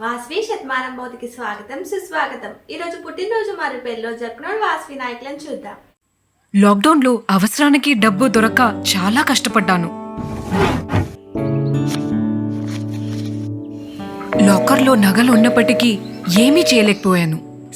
వాస్వి శతమానం బోధికి స్వాగతం సుస్వాగతం. ఈరోజు పుట్టినరోజు మరియు పెళ్ళిరోజు జరుపుకున్న వాస్వి నాయకులను చూద్దాం. లాక్డౌన్లో అవసరానికి డబ్బు దొరక్క చాలా కష్టపడ్డాను. లాకర్లో నగలు ఉన్నప్పటికీ ఏమీ చేయలేకపోయాను.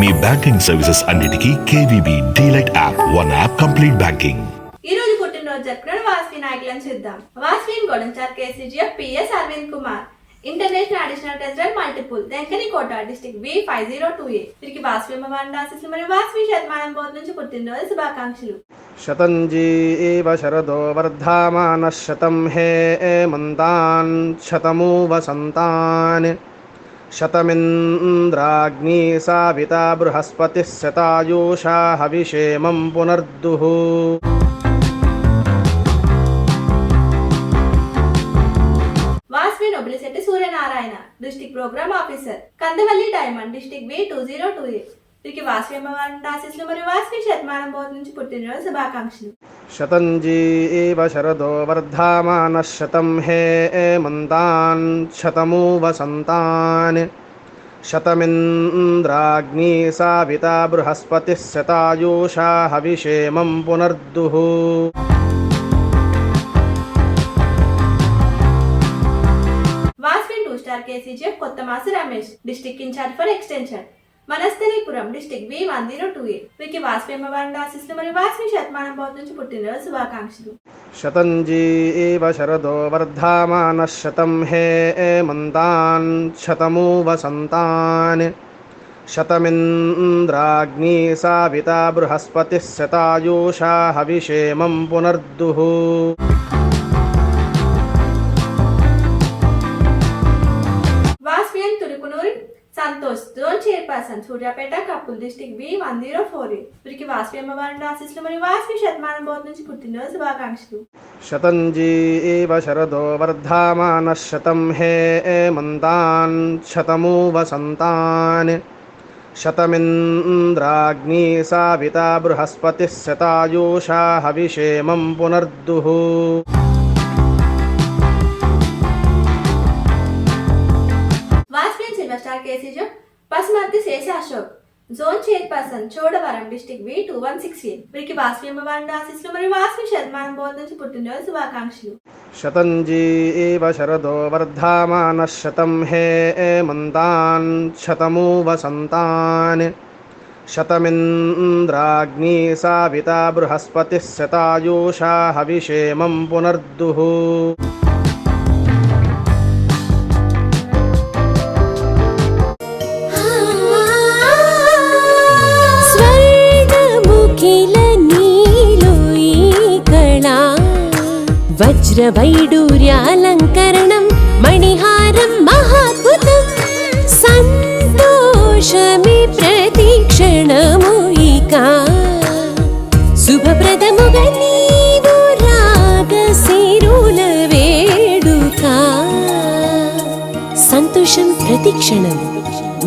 మీ బ్యాంకింగ్ సర్వీసెస్ అన్నిటికీ KVB DLite app one app complete banking. ఈ రోజు పుట్టినరోజు జరుపుకున్న వాస్వి నాయకులను చూద్దాం. వాస్విన్ గొడంచార్ KCGF PS Aravind Kumar. International additional treasurer multiple. Denkani Kota district B five zero two A. వీరికి వాస్వి భగవాన్ ఆశీస్సులు మరియు వాస్వి శతమానం బోర్డు నుంచి పుట్టినరోజు శుభాకాంక్షలు. శతంజీ ఏవ శరదో వర్ధమాన శతం హే మంతాన్ శతమూ వసంతాన్ शतमिन्द्राग्नी साविता बृहस्पतिः शतायुषा हविषेमं पुनर्दुः Vasavi Nobilisetti Suryanarayana district programme officer Kandavalli diamond district B two zero two A వీరికి వాస్వి అమ్మవారి ఆశీస్సులు మరియు వాస్వి శతమానం బోధ నుంచి పుట్టినరోజు శుభాకాంక్షలు शतञ्जी एव शरदो वर्धामानः शतं हे एमन्तान् शतमु वसन्तान् शतमिन्द्राग्नी साविता बृहस्पतिः शतायुषा हविषेमं पुनर्दुः వాస్వి టూ స్టార్ కేసీజీఎఫ్ కొత్త mass Ramesh district in charge for extension Manasthalipuram district B one zero two eight వీరికి వాజ్పేయి అమ్మవారి ఆశిస్సులు మరియు వాజ్పేయి శతమానం భవతి నుంచి పుట్టినరోజు శుభాకాంక్షలు శతంజీ శరదో వర్ధమాన శతం హే మంతాన్ శతమూ వసంతాన్ శతమింద్రాగ్ని సావిత బృహస్పతి శతాయూషా హవిషేమం పునర్దుః Santosh zone chairperson Suryapet couple district B one zero four వీరికి వాస్వి అమ్మవారి ఆశీస్సులు మరియు వాస్వి శతమానం బోధ నుంచి పుట్టినరోజు శుభాకాంక్షలు शतञ्जी एव शरदो वर्धामानः शतं हे एमन्तान् शतमु वसन्तान् शतमिन्द्राग्नी साविता बृहस्पतिः शतायुषा हविषेमं पुनर्दुः பாஸ்மதி சேஷ Ashok zone chairperson Chodavaram district V two one six eight వీరికి వాస్వి అమ్మవారి ఆశీస్సులు మరియు వాస్వి శతమానం బోధ నుంచి పుట్టినరోజు శుభాకాంక్షలు శతంజీ ఏవ శరదో వర్ధమాన శతం హే మంతాన్ శతమూ వసంతాన్ శతమింద్రాగ్ని సావిత బృహస్పతి శతాయూషా హవిషేమం పునర్దుః వజ్రవైడూర్యాలంకరణం మణిహారం మహాద్భుతం సంతోషమి ప్రతిక్షణము ఇక సంతోషం ప్రతిక్షణం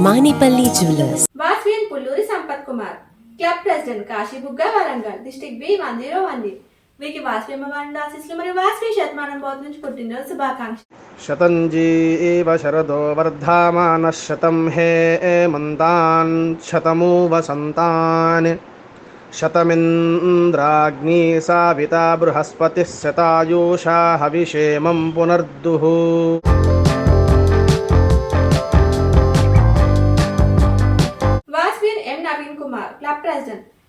Manipalli jewellers వాస్వియన్ Pulluri Sampath Kumar club president Kashibugga Warangal district B one zero one మీకు వాసవి అమ్మవారి ఆశీస్సులు మరియు వాసవి శతమానం పోతు నుంచి పుట్టినరోజు శుభాకాంక్ష శతంజీ ఏవ శరదో వర్ధమాన శతం హే మంతాన్ శతమూ వసంతాన్ శతమింద్రాగ్ని సావిత బృహస్పతి శతాయూషా హవిషేమం పునర్దుః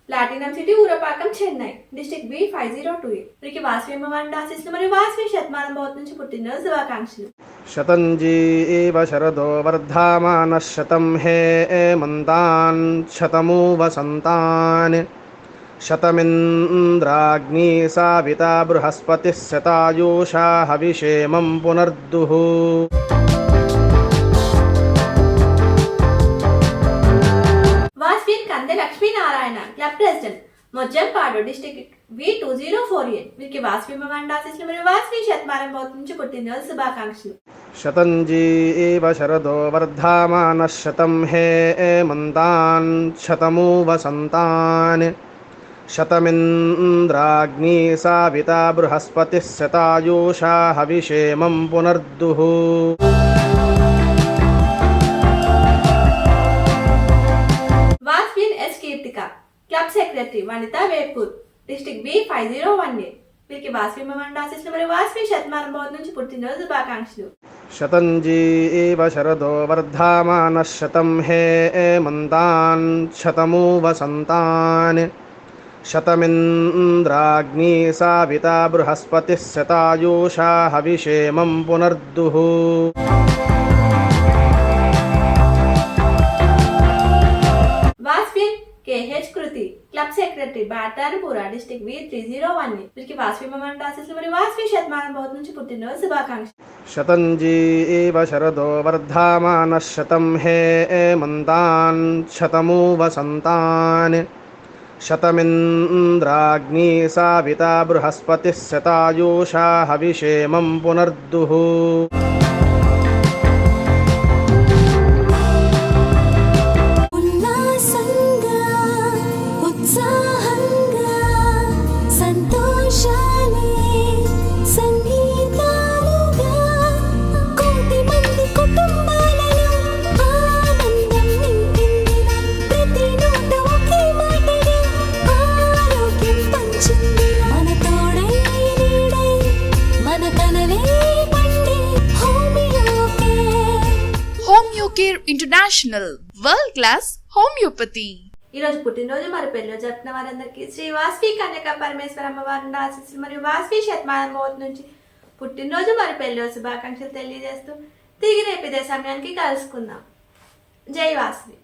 platinum city Urapakkam Chennai district B five zero two eight వీరికి వాసవి అమ్మవారి ఆశీస్సులు మరియు వాసవి శతమానం భవత్ నుంచి పుట్టినరోజు శుభాకాంక్షలు. శతంజీ ఏవ శరదో వర్ధమాన శతం హే మంతాన్ శతమూ వసంతాన్ శతమింద్రాగ్ని సావిత బృహస్పతిः శతాయూషా హవిషేమం పునర్దుః. Kande Lakshminarayana club president Mojjampadu district V two zero four eight వీరికి వాస్వి భగవాన్ ఆశీస్సులు మరియు వాస్వి శతమానం బౌత్ నుంచి పుట్టినరోజు శుభాకాంక్షలు శతంజీవ శరదో వర్ధమానः శతం హే మంతాన్ శతమూ వసంతాన్ శతమింద్రాగ్నీ సావితా బృహస్పతిः శతాయూషా హవిషేమం పునర్దుః club secretary Vanitha Vepur district B five zero one eight వీరికి వాస్వి భగవాన్ ఆశీస్సులు మరియు వాస్వి శతమానం బౌత్ నుంచి పుట్టినరోజు శుభాకాంక్షలు. శతంజీ శతంజీవ శరదో వర్ధమాన శతం హే మంతాన్ శతమూ వసంతాన్ శతమింద్రాగ్నీ సావిత బృహస్పతి శతాయూషా హవిషేమం పునర్దుః. Club secretary Bataripura district V three zero one వీరికి వాస్వి భగవాన్ ఆశీస్సులు మరియు వాస్వి శతమానం బౌత్ నుంచి పుట్టినరోజు శుభాకాంక్ష శతంజీ శతంజీవ శరదో వర్ధమాన శతం హే మంతాన్ శతమూ వసంతాన్ శతమింద్రాగ్నీ సావిత బృహస్పతిः శతాయూషా హవిషేమం పునర్దుః. Care international world class homeopathy. ఈ రోజు పుట్టినరోజు మరి పెళ్ళి జరుపుకున్న వారందరికీ శ్రీ వాస్వి కన్యక పరమేశ్వర అమ్మవారిని ఆశీస్సులు మరియు వాస్వి శతమానం నుంచి పుట్టినరోజు మరి పెళ్ళి శుభాకాంక్షలు తెలియజేస్తూ తిరిగి రేపు ఇదే సమయానికి కలుసుకుందాం. జై వాస్వి